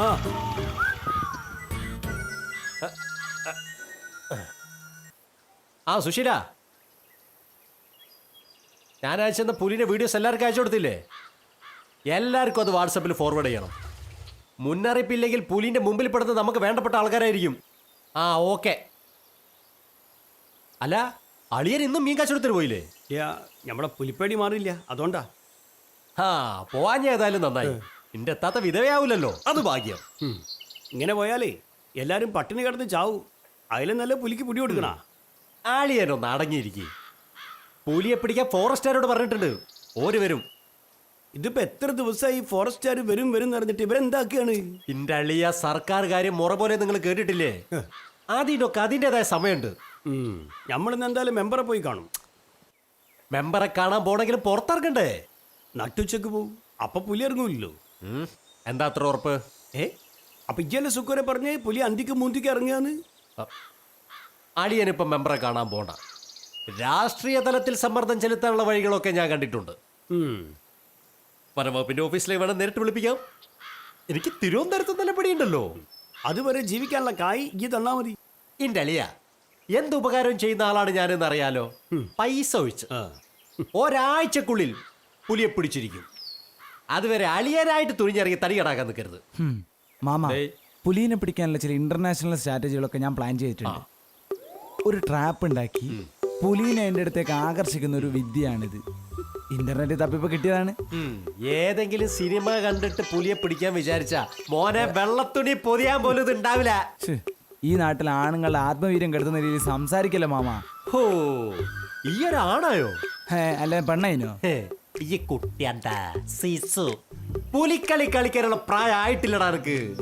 ആ. സുശീല. ഞാൻ അയച്ചെന്ന പുലിന്റെ വീഡിയോസ് എല്ലാവർക്കും അയച്ചു കൊടുത്തില്ലേ? എല്ലാവർക്കും അത് വാട്സപ്പിൽ ഫോർവേഡ് ചെയ്യണം. മുന്നറിയിപ്പില്ലെങ്കിൽ പുലിന്റെ മുമ്പിൽ പെടുന്നത് നമുക്ക് വേണ്ടപ്പെട്ട ആൾക്കാരായിരിക്കും. ആ ഓക്കെ അല്ല അളിയൻ ഇന്നും മീൻ കച്ചവടത്തിന് പോയില്ലേ? നമ്മളെ നമ്മുടെ പുലിപ്പേടി മാറിയില്ല അതുകൊണ്ടാ. ആ പോവാഞ്ഞ ഏതായാലും നന്നായി. നിന്റെ എത്താത്ത വിധവയാവൂലല്ലോ. അത് ഭാഗ്യം. ഇങ്ങനെ പോയാലേ എല്ലാരും പട്ടിണി കിടന്ന് ചാവും. അതിലും നല്ല പുലിക്ക് പിടി കൊടുക്കണ. ആളിയനൊന്ന് അടങ്ങിയിരിക്കും. പുലിയെ പിടിക്കാൻ ഫോറസ്റ്റുകാരോട് പറഞ്ഞിട്ടുണ്ട്. ഓര് വരും. ഇതിപ്പോ എത്ര ദിവസമായി ഫോറസ്റ്റുകാർ വരും വരും പറഞ്ഞിട്ട് ഇവരെന്താക്കുകയാണ് ഇന്റെ അളിയ സർക്കാർ കാര്യം മുറ പോലെ നിങ്ങൾ കേട്ടിട്ടില്ലേ? ആദ്യമൊക്കെ അതിന്റെതായ സമയമുണ്ട്. നമ്മളിന്ന് എന്തായാലും മെമ്പറെ പോയി കാണും. മെമ്പറെ കാണാൻ പോണെങ്കിലും പുറത്തിറങ്ങണ്ടേ? നട്ടുച്ചക്ക് പോവും. അപ്പൊ പുലി ഇറങ്ങൂല്ലോ എന്താ അത്ര ഉറപ്പ്? ഏ? അപ്പൊ ഇജ്ജല്ലേ സുഖനെ പറഞ്ഞ് പുലി അന്തിക്ക് മുന്തിക്ക് ഇറങ്ങിയാന്ന് അടിയനിപ്പം മെമ്പറെ കാണാൻ പോണ്ട. രാഷ്ട്രീയ തലത്തിൽ സമ്മർദ്ദം ചെലുത്താനുള്ള വഴികളൊക്കെ ഞാൻ കണ്ടിട്ടുണ്ട്. വനംവകുപ്പിന്റെ ഓഫീസിലെ വേണം നേരിട്ട് വിളിപ്പിക്കാം. എനിക്ക് തിരുവനന്തപുരത്ത് നല്ല പിടിയുണ്ടല്ലോ അതുവരെ ജീവിക്കാനുള്ള കായ് ഇജ്ജ് തന്നാ മതി. ഇന്റെ അളിയ എന്ത് ഉപകാരം ചെയ്യുന്ന ആളാണ് ഞാനെന്ന് അറിയാലോ പൈസ ഒഴിച്ച്. ഒരാഴ്ചക്കുള്ളിൽ പുലിയെ പിടിച്ചിരിക്കും. അതുവരെ അളിയനായിട്ട് തുണിഞ്ഞിറങ്ങി തടി കടാക്കാൻ നിൽക്കരുത് മാമാ പുലിനെ പിടിക്കാനുള്ള ചില ഇന്റർനാഷണൽ സ്ട്രാറ്റജികളൊക്കെ ഞാൻ പ്ലാൻ ചെയ്തിട്ടുണ്ട്. ഒരു ട്രാപ്പ് ഉണ്ടാക്കി പുലീനെ എന്റെ അടുത്തേക്ക് ആകർഷിക്കുന്ന ഒരു വിദ്യയാണിത്. ഇന്റർനെറ്റ് തപ്പിപ്പോ കിട്ടിയതാണ്. ഏതെങ്കിലും സിനിമ കണ്ടിട്ട് പുലിയെ പിടിക്കാൻ വിചാരിച്ച മോനെ വെള്ളത്തുണി പൊതിയാൻ പോലും ഇത് ഉണ്ടാവില്ല. ഈ നാട്ടിൽ ആണുങ്ങളുടെ ആത്മവീര്യം കെടുത്തുന്ന രീതിയിൽ സംസാരിക്കല്ലോ മാമ? ഹോ ഈ ഒരാണായോ ഹേ അല്ല പെണ്ണയിനോ? ഹേ, കുട്ടി എന്താ സിസു. പുലിക്കളി കളിക്കാനുള്ള പ്രായമായിട്ടില്ലടാ എനിക്ക്.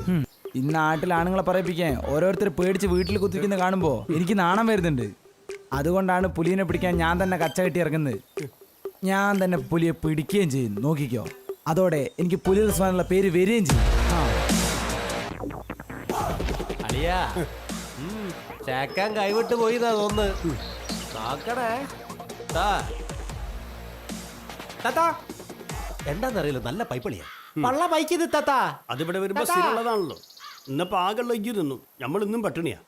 ഈ നാട്ടിൽ ആണുങ്ങളെ പറയിപ്പിക്കാൻ ഓരോരുത്തർ പേടിച്ച് വീട്ടിൽ കുത്തിരിക്കുന്ന കാണുമ്പോൾ എനിക്ക് നാണം വരുന്നുണ്ട്. അതുകൊണ്ടാണ് പുലിനെ പിടിക്കാൻ ഞാൻ തന്നെ കച്ച കെട്ടി ഇറങ്ങുന്നത്. ഞാൻ തന്നെ പുലിയെ പിടിക്കുകയും ചെയ്യും. നോക്കിക്കോ. അതോടെ എനിക്ക് പുലി റിസ്വാനുള്ള പേര് വരികയും ചെയ്യും. ആ. അളിയാ ചേക്കാൻ കൈവിട്ട് പോയി തോന്നുന്നു. താത്താ എന്താന്നറിയില്ല നല്ല പൈപ്പളിയാ. വള്ള പൈക്കിത് താത്താ. അതിവിടെ വരുമ്പോ സ്ഥിരമുള്ളതാണല്ലോ. ആകെ ആകെയുള്ള ഇജ്ജ് തിന്നു. നമ്മൾ ഇന്നും പട്ടിണിയാ.